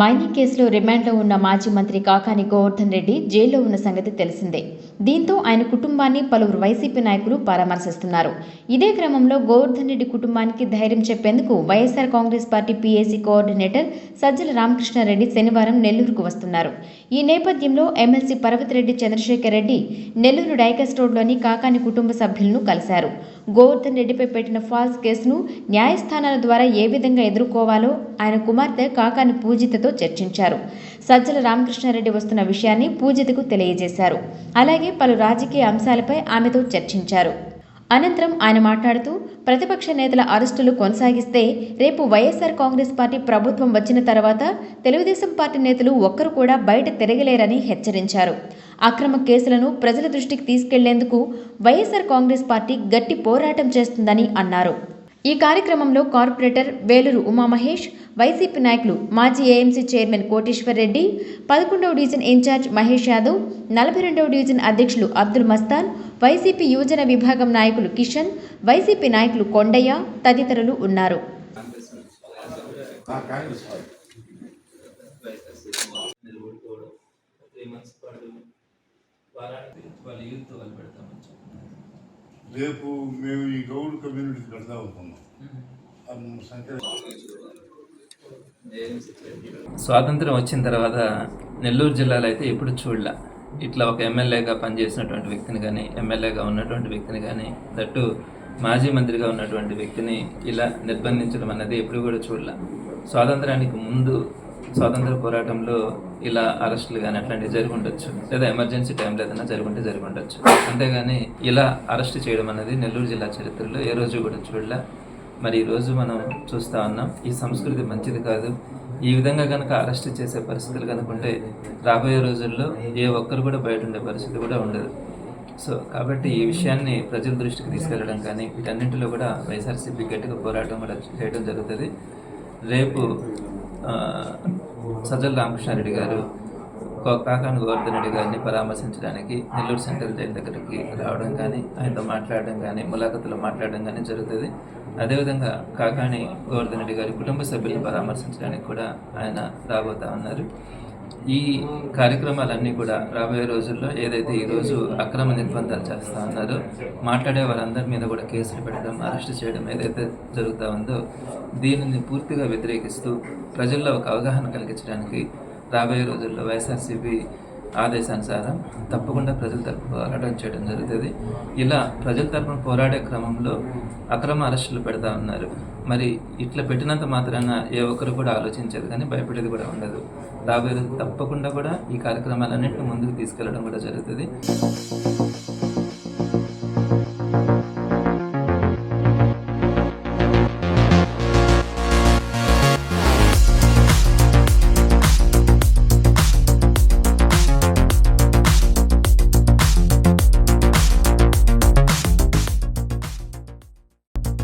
Mining కేసులో రిమాండ్లో ఉన్న మాజీ మంత్రి కాకాని గోవర్ధన్ రెడ్డి జైల్లో ఉన్న సంగతి తెలిసిందే. దీంతో ఆయన కుటుంబాన్ని పలువురు వైసీపీ నాయకులు పరామర్శిస్తున్నారు. ఇదే క్రమంలో గోవర్ధన్ రెడ్డి కుటుంబానికి ధైర్యం చెప్పేందుకు YSR Congress party P A C coordinator Sajjala Ramakrishna Reddy శనివారం నెల్లూరుకు వస్తున్నారు. ఈ నేపథ్యంలో M L C Parvathireddy Chandrasekhar Reddy Nellore Dykes రోడ్లోని కాకాని కుటుంబ సభ్యులను కలిశారు. గోవర్ధన్ రెడ్డిపై పెట్టిన ఫాల్స్ కేసును న్యాయస్థానాల ద్వారా ఏ విధంగా ఎదుర్కోవాలో ఆయన కుమార్తె కాకాని పూజితతో చర్చించారు. సజ్జల రామకృష్ణారెడ్డి వస్తున్న విషయాన్ని పూజితకు తెలియజేశారు. అలాగే పలు రాజకీయ అంశాలపై ఆమెతో చర్చించారు. అనంతరం ఆయన మాట్లాడుతూ ప్రతిపక్ష నేతల అరెస్టులు కొనసాగిస్తే రేపు వైఎస్ఆర్ కాంగ్రెస్ పార్టీ ప్రభుత్వం వచ్చిన తర్వాత తెలుగుదేశం పార్టీ నేతలు ఒక్కరు కూడా బయట తిరగలేరని హెచ్చరించారు. అక్రమ కేసులను ప్రజల దృష్టికి తీసుకెళ్ళేందుకు వైఎస్ఆర్ కాంగ్రెస్ పార్టీ గట్టి పోరాటం చేస్తుందని అన్నారు. ఈ కార్యక్రమంలో కార్పొరేటర్ వేలూరు ఉమామహేష్ వైసీపీ నాయకులు మాజీ ఏఎంసీ చైర్మన్ కోటేశ్వర్ రెడ్డి పదకొండవ డివిజన్ ఇన్ఛార్జ్ మహేష్ యాదవ్ నలభై రెండవ డివిజన్ అధ్యక్షులు అబ్దుల్ మస్తాన్ వైసీపీ యువజన విభాగం నాయకులు కిషన్ వైసీపీ నాయకులు కొండయ్య తదితరులు ఉన్నారు. రేపు మేము ఈ గౌడ్ కమ్యూనిటీ కడతా అవుతున్నాం సంఖ్య స్వాతంత్రం వచ్చిన తర్వాత నెల్లూరు జిల్లాలో అయితే ఎప్పుడు చూడలే. ఇట్లా ఒక ఎమ్మెల్యేగా పనిచేసినటువంటి వ్యక్తిని కానీ ఎమ్మెల్యేగా ఉన్నటువంటి వ్యక్తిని కానీ దట్టు మాజీ మంత్రిగా ఉన్నటువంటి వ్యక్తిని ఇలా నిర్బంధించడం అన్నది ఎప్పుడు కూడా చూడలే. స్వాతంత్రానికి ముందు స్వాతంత్ర పోరాటంలో ఇలా అరెస్టులు కానీ అట్లాంటివి జరుగుండొచ్చు. లేదా ఎమర్జెన్సీ టైంలో ఏదైనా జరుగుంటే జరుగుండొచ్చు. అంతేగాని ఇలా అరెస్ట్ చేయడం అనేది నెల్లూరు జిల్లా చరిత్రలో ఏ రోజు కూడా చూడలే. మరి ఈరోజు మనం చూస్తా ఉన్నాం ఈ సంస్కృతి మంచిది కాదు. ఈ విధంగా కనుక అరెస్ట్ చేసే పరిస్థితులు కనుక ఉంటే రాబోయే రోజుల్లో ఏ ఒక్కరు కూడా బయట ఉండే పరిస్థితి కూడా ఉండదు. సో కాబట్టి ఈ విషయాన్ని ప్రజల దృష్టికి తీసుకెళ్ళడం కానీ వీటన్నింటిలో కూడా వైఎస్ఆర్సీపీ గట్టిగా పోరాటం కూడా చేయడం జరుగుతుంది. రేపు సజ్జల రామకృష్ణారెడ్డి గారు కో- గోవర్ధన్ రెడ్డి గారిని పరామర్శించడానికి నెల్లూరు సెంట్రల్ జైలు దగ్గరికి రావడం కానీ ఆయనతో మాట్లాడడం కానీ ములాఖతులు మాట్లాడడం కానీ జరుగుతుంది. అదేవిధంగా కాకాణి గోవర్ధన్ రెడ్డి గారి కుటుంబ సభ్యులను పరామర్శించడానికి కూడా ఆయన రాబోతా ఉన్నారు. ఈ కార్యక్రమాలన్నీ కూడా రాబోయే రోజుల్లో ఏదైతే ఈరోజు అక్రమ నిర్బంధాలు చేస్తూ ఉన్నారో మాట్లాడే వారందరి మీద కూడా కేసులు పెట్టడం అరెస్ట్ చేయడం ఏదైతే జరుగుతూ ఉందో దీనిని పూర్తిగా వ్యతిరేకిస్తూ ప్రజల్లో ఒక అవగాహన కలిగించడానికి రాబోయే రోజుల్లో వైఎస్ఆర్సీపీ ఆదేశానుసారం తప్పకుండా ప్రజల తరపు పోరాటం చేయడం జరుగుతుంది. ఇలా ప్రజల తరపున పోరాడే క్రమంలో అక్రమ అరెస్టులు పెడతా ఉన్నారు. మరి ఇట్లా పెట్టినంత మాత్రాన ఏ ఒక్కరు కూడా ఆలోచించేది కానీ భయపడేది కూడా ఉండదు. రాబోయే రోజు తప్పకుండా కూడా ఈ కార్యక్రమాలన్నింటినీ ముందుకు తీసుకెళ్ళడం కూడా జరుగుతుంది.